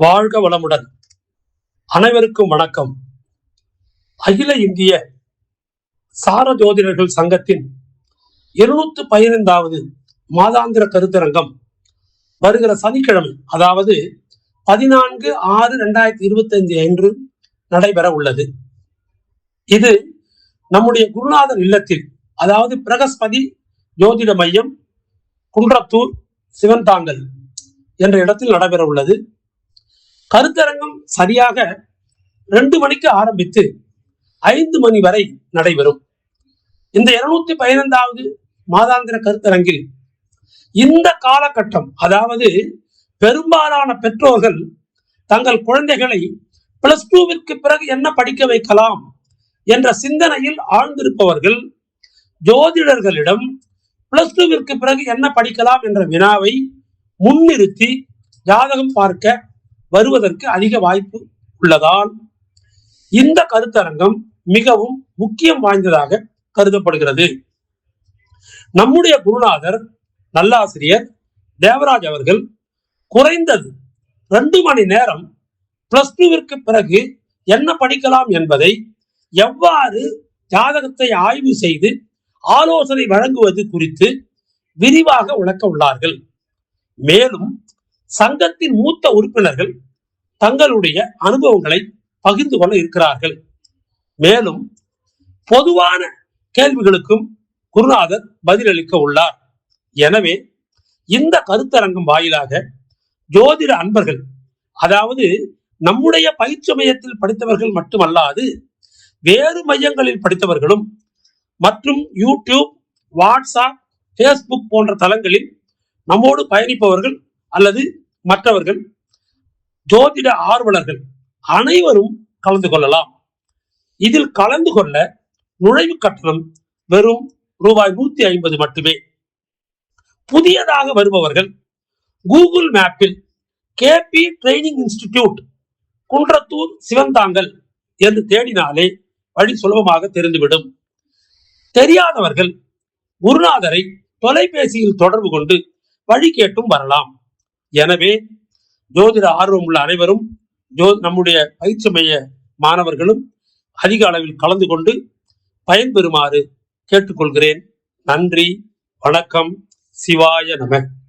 வாழ்க வளமுடன். அனைவருக்கும் வணக்கம். அகில இந்திய சார ஜோதிடர்கள் சங்கத்தின் இருநூத்து பதினைந்தாவது மாதாந்திர கருத்தரங்கம் வருகிற சனிக்கிழமை அதாவது பதினான்கு ஆறு ரெண்டாயிரத்தி இருபத்தி அஞ்சு அன்று நடைபெற உள்ளது. இது நம்முடைய குருநாதர் இல்லத்தில் அதாவது பிரகஸ்பதி ஜோதிட மையம் குன்றத்தூர் சிவன்தாங்கல் என்ற இடத்தில் நடைபெற உள்ளது. கருத்தரங்கம் சரியாக ரெண்டு மணிக்கு ஆரம்பித்து ஐந்து மணி வரை நடைபெறும். இந்த இருநூத்தி பதினைந்தாவது மாதாந்திர கருத்தரங்கில் இந்த காலகட்டம் அதாவது பெரும்பாலான பெற்றோர்கள் தங்கள் குழந்தைகளை பிளஸ் டூவிற்கு பிறகு என்ன படிக்க வைக்கலாம் என்ற சிந்தனையில் ஆழ்ந்திருப்பவர்கள் ஜோதிடர்களிடம் பிளஸ் டூவிற்கு பிறகு என்ன படிக்கலாம் என்ற வினாவை முன்னிறுத்தி ஜாதகம் பார்க்க வருவதற்கு அதிக வாய்ப்பு உள்ளதால் இந்த கருத்தரங்கம் மிகவும் முக்கியம் வாய்ந்ததாக கருதப்படுகிறது. நம்முடைய குருநாதர் நல்லாசிரியர் தேவராஜ் அவர்கள் குறைந்தது ரெண்டு மணி நேரம் பிளஸ் டூவிற்கு பிறகு என்ன படிக்கலாம் என்பதை எவ்வாறு ஜாதகத்தை ஆய்வு செய்து ஆலோசனை வழங்குவது குறித்து விரிவாக விளக்க உள்ளார்கள். மேலும் சங்கத்தின் மூத்த உறுப்பினர்கள் தங்களுடைய அனுபவங்களை பகிர்ந்து கொள்ள இருக்கிறார்கள். மேலும் பொதுவான கேள்விகளுக்கும் குருநாதர் பதிலளிக்க உள்ளார். எனவே இந்த கருத்தரங்கம் வாயிலாக ஜோதிட அன்பர்கள் அதாவது நம்முடைய பயிற்சி மையத்தில் படித்தவர்கள் மட்டுமல்லாது வேறு மையங்களில் படித்தவர்களும் மற்றும் யூடியூப் வாட்ஸ்அப் ஃபேஸ்புக் போன்ற தளங்களில் நம்மோடு பயணிப்பவர்கள் அல்லது மற்றவர்கள் ஜோதிட ஆர்வலர்கள் அனைவரும் கலந்து கொள்ளலாம். இதில் கலந்து கொள்ள நுழைவு கட்டணம் வெறும் ரூபாய் நூத்தி ஐம்பது மட்டுமே. புதியதாக வருபவர்கள் கூகுள் மேப்பில் K P training institute Kundrathur Sivanthangal என்று தேடினாலே வழி சுலபமாக தெரிந்துவிடும். தெரியாதவர்கள் குருநாதரை தொலைபேசியில் தொடர்பு கொண்டு வழி கேட்டும் வரலாம். எனவே ஜோதிட ஆர்வம் உள்ள அனைவரும் ஜோ நம்முடைய பயிற்சி மைய மாணவர்களும் அதிக அளவில் கலந்து கொண்டு பயன்பெறுமாறு கேட்டுக்கொள்கிறேன். நன்றி வணக்கம் சிவாய நம.